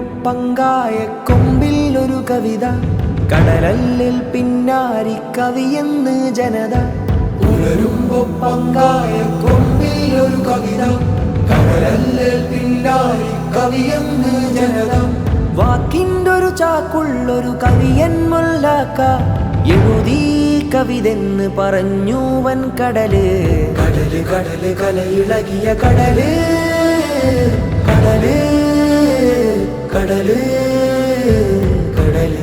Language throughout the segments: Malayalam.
പങ്കായ കൊമ്പിൽ ഒരു കവിത. കടലല്ലിൽ പിന്നാരി കവിയെന്ന് ജനത. ഉണരുമ്പോ പങ്കായ കൊമ്പിൽ ഒരു കവിത. കടലല്ലിൽ പിന്നാരി കവിയെന്ന് ജനത. വാക്കിന്റെ ഒരു ചാക്കുള്ളൊരു കവിയൻ മുല്ലാക്ക. എഴുതി കവിതെന്ന് പറഞ്ഞു വൻ കടൽ. കടൽ കടൽ കലയിളകിയ കടൽ. കടൽ. കടൽ കടൽ.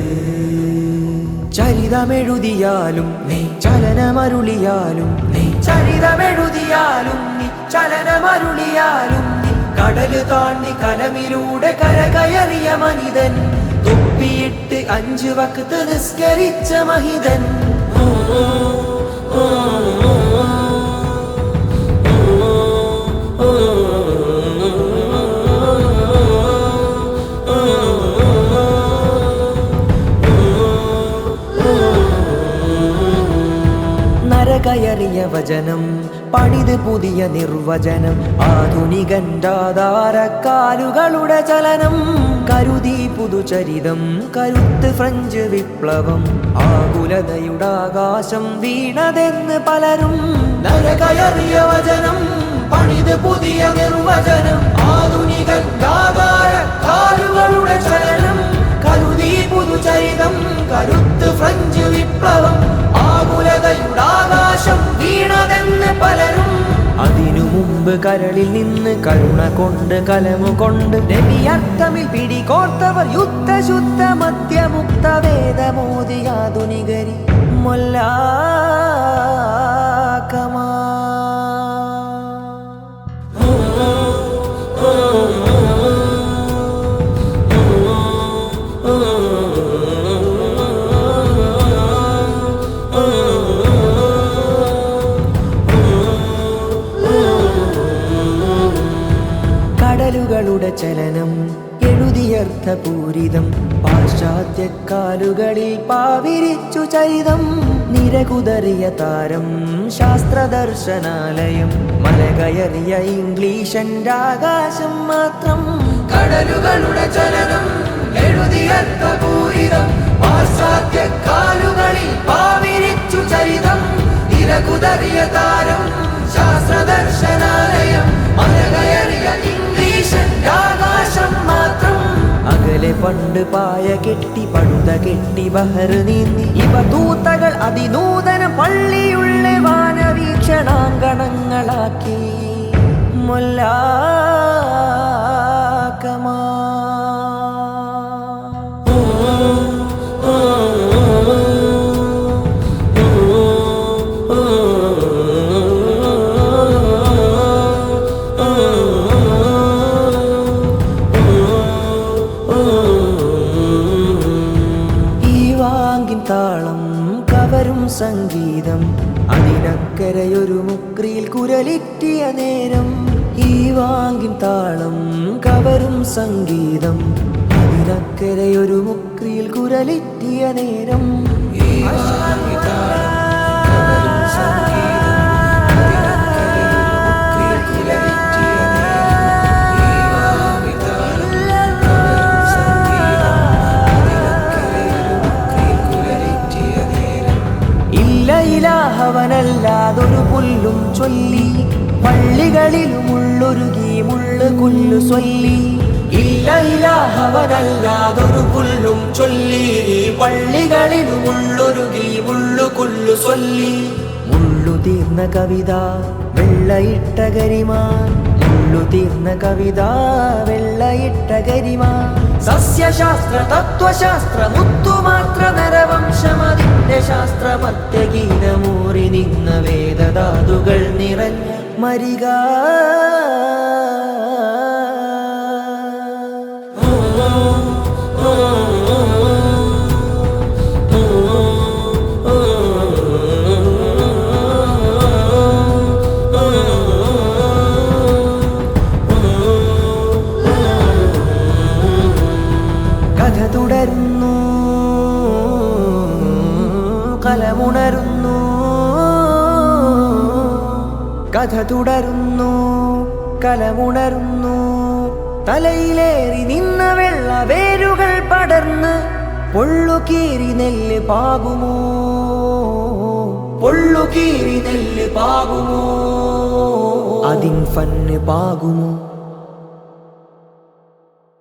ചരിതമെഴുതിയാലും നീ ചലനമരുളിയാലും നീ ചരിതമെഴുതിയാലും നീ ചലനമരുളിയാലും നീ കടൽ താണ്ടി കലമിലൂടെ കരകയറിയ മനിതൻ തൊപ്പിയിട്ട് അഞ്ചു വക്കത്ത് നിസ്കരിച്ച മഹിതൻ. നരകയറിയ വചനം പണിത് പുതിയ നിർവചനം ആധുനികന്റാധാരക്കാലുകളുടെ ചലനം കരുതി പുതുചരിതം കരുത്ത് ഫ്രഞ്ച് വിപ്ലവം ആകുലതയുടെ ആകാശം വീണതെന്ന് പലരും നരകയറിയ വചനം പണിത് പുതിയ നിർവചനം ആധുനികന്റാധാരക്കാലുകളുടെ ചലനം. കരളിൽ നിന്ന് കരുണ കൊണ്ട് കലമു കൊണ്ട്. രവിയർത്ഥമിൽ പിടികോർത്തവർ യുദ്ധശുദ്ധ മദ്യമുക്ത വേദമോദിയാധുനികരി മൊല്ലാക്കമാ കടലുകളുടെ ചലനം എഴുതിയർത്ഥപൂരിതം. പാശ്ചാത്യക്കാലുകളിൽ പാവിരിച്ചു ചരിതം നിരകുതറിയ താരം ശാസ്ത്രദർശനാലയം. മലകയറിയ ഇംഗ്ലീഷന്റെ ആകാശം മാത്രം. കടലുകളുടെ ചലനം എഴുതിയർത്ഥപൂരിതം. പാശ്ചാത്യക്കാലുകളിൽ പണ്ട് പായ കെട്ടി പടുത കെട്ടി ബഹർ നീന്തി. ഇവ തൂത്തകൾ അതിനൂതന പള്ളിയുള്ള വാനവീക്ഷണാങ്കണങ്ങളാക്കി. മൊല്ലാക്കമാ മുക്രിയിൽ കുരലിറ്റിയ നേരം ഈ വാങ്ങിൻ താളം കവരും സംഗീതം. അതിനക്കരയൊരു മുക്രിയിൽ കുരലിറ്റിയ നേരം ഈ പുല്ലും ചൊല്ലി പള്ളികളിലുമുള്ളൊരുകി മുള്ളു കൊല്ലു ചൊല്ലി. ഇല്ല ഇലാഹവനല്ലാതൊരു പുല്ലും ചൊല്ലി പള്ളികളിലുമുള്ളൊരുകി മുള്ളു കൊല്ലു ചൊല്ലി. മുള്ളു തീർന്ന കവിത വെള്ളയിട്ട കരിമാ മുള്ളു തീർന്ന കവിത വെള്ളയിട്ട ഗരിമാൻ സസ്യശാസ്ത്ര തത്വശാസ്ത്ര മുത്തുമാത്ര നരവംശമതിന്റെ ശാസ്ത്ര മത്യഗീതമൂറി നിന്ന വേദധാതുകൾ നിറഞ്ഞ മരിക. കലമുണരുന്നു. കഥ തുടരുന്നു. കലമുണരുന്നു. തലയിലേറി നിന്ന വെള്ള വേരുകൾ പടർന്ന് പൊള്ളുകീറി നെല്ല് പാകുമോ? പൊള്ളുകീറി നെല്ല് പാകുമോ? അതിൻ ഫന്ന് പാകുമോ?